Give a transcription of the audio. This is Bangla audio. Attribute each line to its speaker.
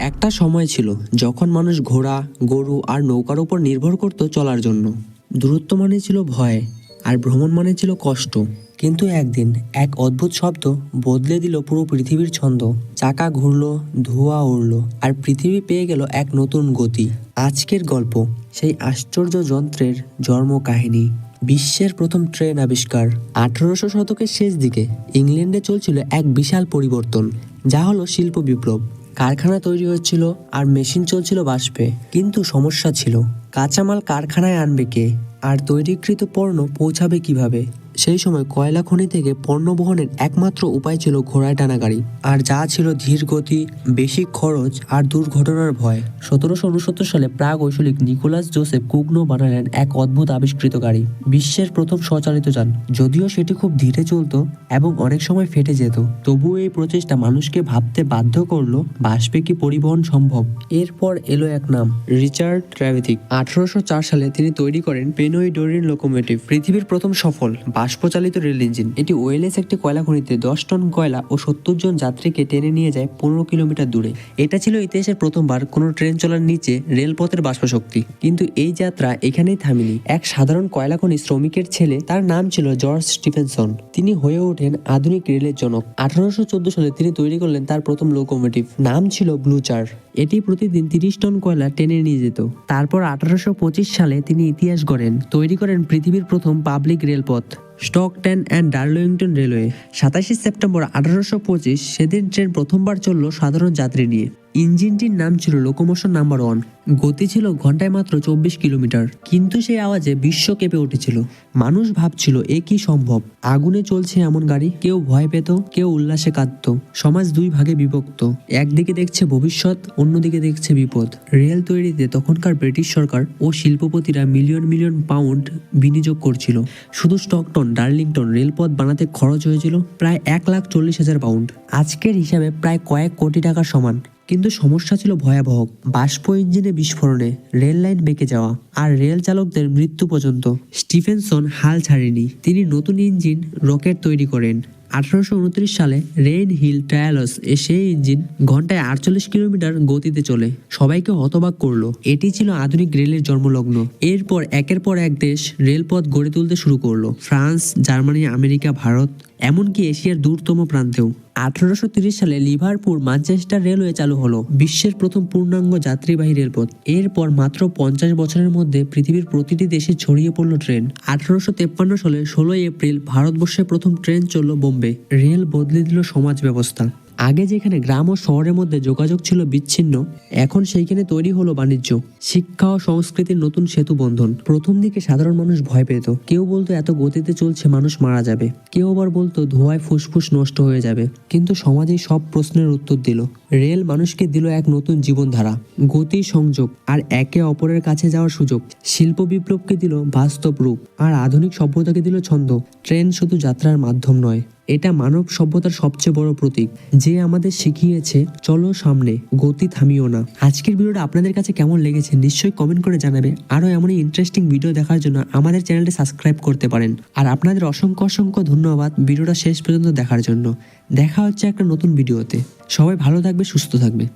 Speaker 1: একটা সময় ছিল যখন মানুষ ঘোড়া, গরু আর নৌকার উপর নির্ভর করত চলার জন্য। দূরত্ব মানে ছিল ভয় আর ভ্রমণ মানে ছিল কষ্ট। কিন্তু একদিন এক অদ্ভুত শব্দ বদলে দিল পুরো পৃথিবীর ছন্দ। চাকা ঘুরলো, ধোঁয়া উড়লো আর পৃথিবী পেয়ে গেল এক নতুন গতি। আজকের গল্প, সেই আশ্চর্য যন্ত্রের জন্ম কাহিনী। বিশ্বের প্রথম ট্রেন আবিষ্কার। আঠারোশো শতকের শেষ দিকে ইংল্যান্ডে চলছিল এক বিশাল পরিবর্তন, যা হলো শিল্প বিপ্লব। কারখানা তৈরি হচ্ছিল আর মেশিন চলছিল বাষ্পে। কিন্তু সমস্যা ছিল। কাঁচামাল কারখানায় আনবে কে? আর তৈরিকৃত পণ্য পৌঁছাবে কীভাবে? সেই সময় কয়লা খনি থেকে পণ্য বহনের একমাত্র উপায় ছিল ঘোড়ায় টানা গাড়ি। আর যা ছিল ধীর গতি, বেশি খরচ আর দুর্ঘটনার ভয়। সতেরোশো উনসত্তর সালে প্রাগ ঐশলিক নিকোলাস জোসেফ কুগনো বানালেন এক অদ্ভুত আবিষ্কৃত গাড়ি। বিশ্বের প্রথম স্বচালিত যান। যদিও সেটি খুব ধীরে চলত এবং অনেক সময় ফেটে যেত। তবুও এই প্রচেষ্টা মানুষকে ভাবতে বাধ্য করল, বাষ্পে কি পরিবহন সম্ভব? এরপর এলো এক নাম, রিচার্ড ট্র্যাভিথিক। আঠারোশো সালে তিনি তৈরি করেন পেনোইডোরিন লোকোমোটিভ। পৃথিবীর প্রথম সফল বাষ্পচালিত রেল ইঞ্জিন। এটি ওয়েলেস একটি কয়লা খনিতে দশ টন কয়লা ও সত্তর জন যাত্রীকে টেনে নিয়ে যায় পনেরো কিলোমিটার দূরে। এটা ছিল ইতিহাসের প্রথমবার কোনো ট্রেন চলার নিচে রেলপথের বাষ্পশক্তি। কিন্তু এই যাত্রা এখানেই থামেনি। এক সাধারণ কয়লা খনি শ্রমিকের ছেলে, তার নাম ছিল জর্জ স্টিফেনসন। তিনি হয়ে ওঠেন আধুনিক রেলের জনক। আঠারোশো চোদ্দ সালে তিনি তৈরি করলেন তার প্রথম লোকোমোটিভ, নাম ছিল ব্লুচার এটি প্রতিদিন তিরিশ টন কয়লা টেনে নিয়ে যেত। তারপর আঠারোশো পঁচিশ সালে তিনি ইতিহাস গড়েন। তৈরি করেন পৃথিবীর প্রথম পাবলিক রেলপথ। স্টকটন অ্যান্ড ডার্লিংটন রেলওয়ে সাতাশে সেপ্টেম্বর আঠারোশো পঁচিশ সেদিন ট্রেন প্রথমবার চলল সাধারণ যাত্রী নিয়ে। ইঞ্জিনটির নাম ছিল লোকোমোশন নাম্বার ওয়ান। গতি ছিল ঘন্টায় মাত্র চব্বিশ কিলোমিটার। কিন্তু সেই আওয়াজে বিশ্ব কেঁপে উঠেছিল। মানুষ ভাবছিল, এ কি সম্ভব? আগুনে চলছে এমন গাড়ি? কেউ ভয় পেত, কেউ উল্লাসে কাঁদত। সমাজ দুই ভাগে বিভক্ত। একদিকে দেখছে ভবিষ্যৎ, অন্যদিকে দেখছে বিপদ। রেল তৈরিতে তখনকার ব্রিটিশ সরকার ও শিল্পপতিরা মিলিয়ন মিলিয়ন পাউন্ড বিনিয়োগ করছিল। শুধু স্টকটন, ডার্লিংটন রেলপথ বানাতে খরচ হয়েছিল প্রায় এক লাখ চল্লিশ হাজার পাউন্ড। আজকের হিসাবে প্রায় কয়েক কোটি টাকার সমান। কিন্তু সমস্যা ছিল ভয়াবহ। বাষ্প ইঞ্জিনে বিস্ফোরণে রেল লাইন বেঁকে যাওয়া আর রেল চালকদের মৃত্যু পর্যন্ত। স্টিফেনসন হাল ছাড়েনি। তিনি নতুন ইঞ্জিন, রকেট তৈরি করেন। আঠারোশো উনত্রিশ সালে রেইন হিল ট্রায়ালস এ সেই ইঞ্জিন ঘন্টায় আটচল্লিশ কিলোমিটার গতিতে চলে। সবাইকে হতবাক করল। এটি ছিল আধুনিক রেলের জন্মলগ্ন। এরপর একের পর এক দেশ রেলপথ গড়ে তুলতে শুরু করল। ফ্রান্স, জার্মানি, আমেরিকা, ভারত এমনকি এশিয়ার দূরতম প্রান্তেও। আঠারোশো সালে লিভারপুর ম্যানচেস্টার রেলওয়ে চালু হলো, বিশ্বের প্রথম পূর্ণাঙ্গ যাত্রীবাহী রেলপথ। এরপর মাত্র পঞ্চাশ বছরের মধ্যে পৃথিবীর প্রতিটি দেশে ছড়িয়ে পড়ল ট্রেন। আঠারোশো তেপ্পান্ন সালে ষোলোই এপ্রিল ভারতবর্ষে প্রথম ট্রেন চলল বোম্বে। রেল বদলে দিল সমাজ ব্যবস্থা। আগে যেখানে গ্রাম ও শহরের মধ্যে যোগাযোগ ছিল বিচ্ছিন্ন, এখন সেইখানে তৈরি হলো বাণিজ্য, শিক্ষা ও সংস্কৃতির নতুন সেতু বন্ধন। প্রথম দিকে সাধারণ মানুষ ভয় পেত। কেউ বলতো এত গতিতে চলছে, মানুষ মারা যাবে। কেউ আবার বলতো ধোঁয়ায় ফুসফুস নষ্ট হয়ে যাবে। কিন্তু সমাজে সব প্রশ্নের উত্তর দিল। রেল মানুষকে দিল এক নতুন জীবনধারা, গতি, সংযোগ আর একে অপরের কাছে যাওয়ার সুযোগ। শিল্প বিপ্লবকে দিল বাস্তব রূপ আর আধুনিক সভ্যতাকে দিল ছন্দ। ট্রেন শুধু যাত্রার মাধ্যম নয়। এটা মানব সভ্যতার সবচেয়ে বড় প্রতীক। যে আমাদের শিখিয়েছে, চলো সামনে, গতি থামিও না। আজকের ভিডিওটা আপনাদের কাছে কেমন লেগেছে নিশ্চয়ই কমেন্ট করে জানাবে। আরও এমনই ইন্টারেস্টিং ভিডিও দেখার জন্য আমাদের চ্যানেলটি সাবস্ক্রাইব করতে পারেন। আর আপনাদের অসংখ্য অসংখ্য ধন্যবাদ ভিডিওটা শেষ পর্যন্ত দেখার জন্য। দেখা হচ্ছে একটা নতুন ভিডিওতে সবাই ভালো থাকবে, সুস্থ থাকবে।